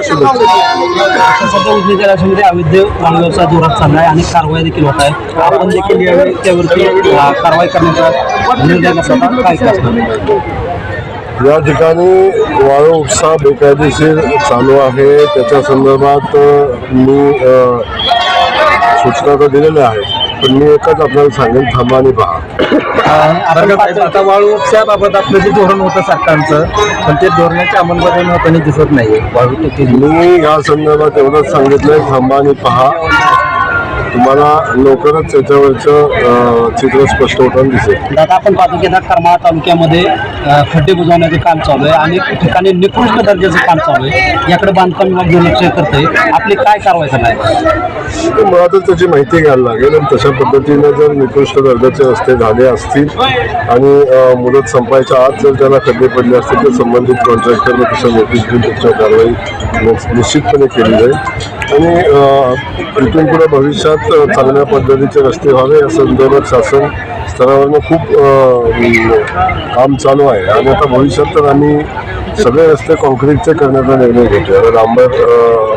सध्या उजनी जलाशयामध्ये अवैध वाळू व्यवसाय जोरात चालला आहे आणि कारवाई देखील होत आहे आपण देखील यावेळी त्यावरती कारवाई करण्याचा निर्णय कसा होता? काय काय असणार या ठिकाणी वाळू उपसा बेकायदेशीर चालू आहे. त्याच्या संदर्भात मी सूचना तर दिलेल्या आहेत. पण मी एकच आपल्याला सांगेन थांबा आणि पहा. वाळू उपशाबाबत आपलं जे धोरण होतं सरकारचं पण ते धोरणाची अंमलबजावणी होताना दिसत नाही वाळू मी या संदर्भात एवढंच सांगितलंय थांबा आणि पहा. तुम्हाला लवकरच त्याच्यावरचं चित्र स्पष्ट होताना दिसेल. आता आपण पाहतो की आता करमाळा तालुक्यामध्ये अ, खड्डे बुजवण्याचं काम चालू आहे अनेक ठिकाणी निकृष्ट दर्जाचं काम चालू आहे. याकडे बांधकाम विभाग दुर्लक्ष करतंय. आपली काय कारवाई करणार आहे? तर मुळातच त्याची माहिती घ्यायला लागेल आणि तशा पद्धतीने जर निकृष्ट दर्जाचे रस्ते झाले असतील आणि अ, मुदत संपायच्या आत जर त्याला खड्डे पडले असतील तर संबंधित कॉन्ट्रॅक्टरने तसं नोटीस देऊन त्याच्यावर कारवाई निश्चितपणे केली जाईल. आणि अ, इथून पुढे भविष्यात चांगल्या पद्धतीचे रस्ते व्हावे या संदर्भात शासन स्तरावरनं खूप काम चालू आहे. आणि आता भविष्यात तर आम्ही सगळे रस्ते कॉन्क्रीटचे करण्याचा निर्णय घेतो आता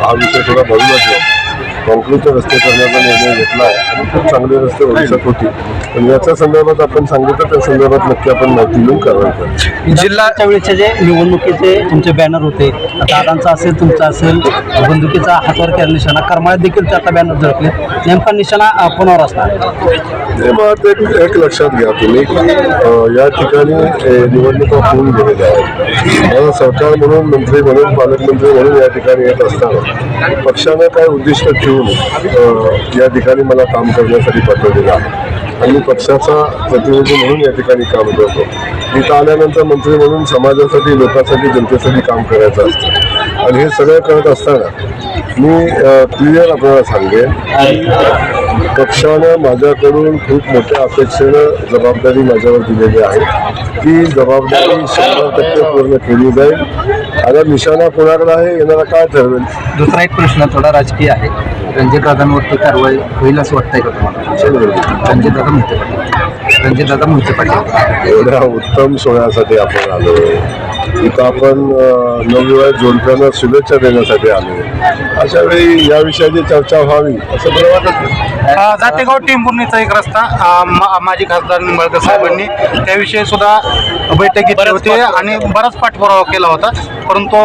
हा विषय थोडा भविष्यात कॉन्क्रीटचे रस्ते करण्याचा निर्णय घेतला आहे आणि खूप चांगले रस्ते भविष्यात होतील. पण याच्या संदर्भात आपण सांगितलं त्या संदर्भात नक्की आपण माहिती घेऊन कारवाई करू. जिल्हा वेळेचे जे निवडणुकीचे तुमचे बॅनर होते दादांचा असेल तुमचा असेल बंदुकीचा हातावर केला निशाणा करमाळ्यात देखील ते आता बॅनर झळकले. नेमका निशाणा कोणावर असणार? ते मग एक एक लक्षात घ्या तुम्ही. या ठिकाणी निवडणुका होऊन गेलेल्या आहेत. मला सरकार म्हणून मंत्री म्हणून पालकमंत्री म्हणून या ठिकाणी येत असताना पक्षानं काय उद्दिष्ट ठेवून घेऊन या ठिकाणी मला काम करण्यासाठी पाठवलेलं आहे. आणि मी पक्षाचा प्रतिनिधी म्हणून या ठिकाणी काम करतो. इथं आल्यानंतर मंत्री म्हणून समाजासाठी लोकांसाठी जनतेसाठी काम करायचं असतं. आणि हे सगळं करत असताना मी क्लिअर आपल्याला सांगेन की पक्षानं माझ्याकडून खूप मोठ्या अपेक्षेनं जबाबदारी माझ्यावर दिलेली आहे. ती जबाबदारी शंभर टक्के पूर्ण केली जाईल. आता निशाणा कोणाकडे आहे येणारा काय ठरवेल? दुसरा एक प्रश्न थोडा राजकीय आहे. रणजितदादांवरती कारवाई होईल असं वाटतंय का तुम्हाला? रणजितदादा मोहिते पाटील. रणजितदादा मोहिते पाटील. एवढ्या उत्तम सोहळ्यासाठी आपण आलो. इथं आपण अं, नवविवाहित जोडप्यांना शुभेच्छा देण्यासाठी आलो. अशा वेळी या विषयाची चर्चा व्हावी असं मला वाटत नाही. जातेगाव टेंभुर्णीचा एक रस्ता मा- माजी खासदार निंबाळकर साहेबांनी त्याविषयी सुद्धा बैठक घेतली होती आणि बराच पाठपुरावा केला होता. परंतु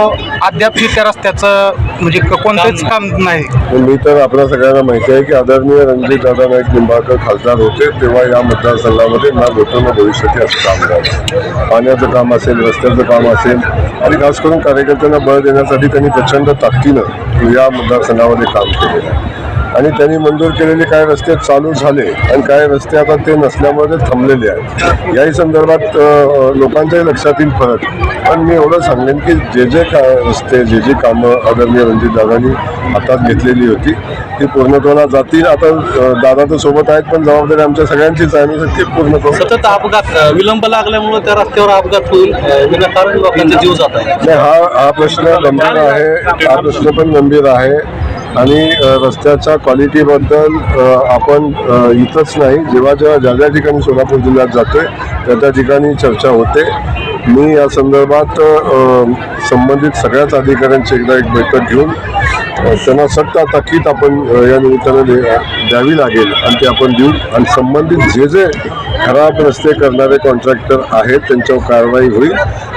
अद्यापही त्या रस्त्याचं म्हणजे क- कोणतंच काम नाही. मी तर आपल्या सगळ्यांना माहिती आहे की आदरणीय रणजित दादा नाईक निंबाळकर खासदार होते तेव्हा या मतदारसंघामध्ये ना भूतो ना भविष्यात असं काम झालं. पाण्याचं काम असेल रस्त्याचं काम असेल आणि खास करून कार्यकर्त्यांना बळ देण्यासाठी त्यांनी प्रचंड ताकदीनं या मतदारसंघामध्ये काम केलेलं आहे. आणि त्यांनी मंजूर केलेले काही रस्ते चालू झाले आणि काही रस्ते आता ते नसल्यामुळे ते थांबलेले आहेत. याही संदर्भात लोकांच्याही लक्षात येईल फरक. पण मी एवढं सांगेन की जे जे का रस्ते जे जे कामं आदरणीय रणजित दादांनी हातात घेतलेली होती ती पूर्णत्वाला जातील. आता दादा तर सोबत आहेत पण जबाबदारी आमच्या सगळ्यांचीच आहे. ती पूर्ण सतत अपघात विलंब लागल्यामुळे त्या रस्त्यावर अपघात होईल विनाकारण लोकांचा जीव जात आहे हा हा प्रश्न गंभीर आहे. हा प्रश्न पण गंभीर आहे. आणि रस्त्याच्या क्वालिटीबद्दल आपण इथंच नाही जेव्हा जेव्हा ज्या ज्या ठिकाणी सोलापूर जिल्ह्यात जातोय त्या त्या ठिकाणी चर्चा होते. मी या संदर्भात संबंधित सगळ्याच अधिकाऱ्यांची एकदा एक बैठक घेऊन त्यांना सक्त ताकीद आपण या निमित्तानं दे- द्यावी लागेल. आणि ते आपण देऊ. आणि संबंधित जे जे खराब रस्ते करणारे कॉन्ट्रॅक्टर आहेत त्यांच्यावर कारवाई होईल.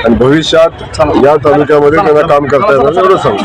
आणि भविष्यात या तालुक्यामध्ये त्यांना काम करता येणार एवढं सांगू.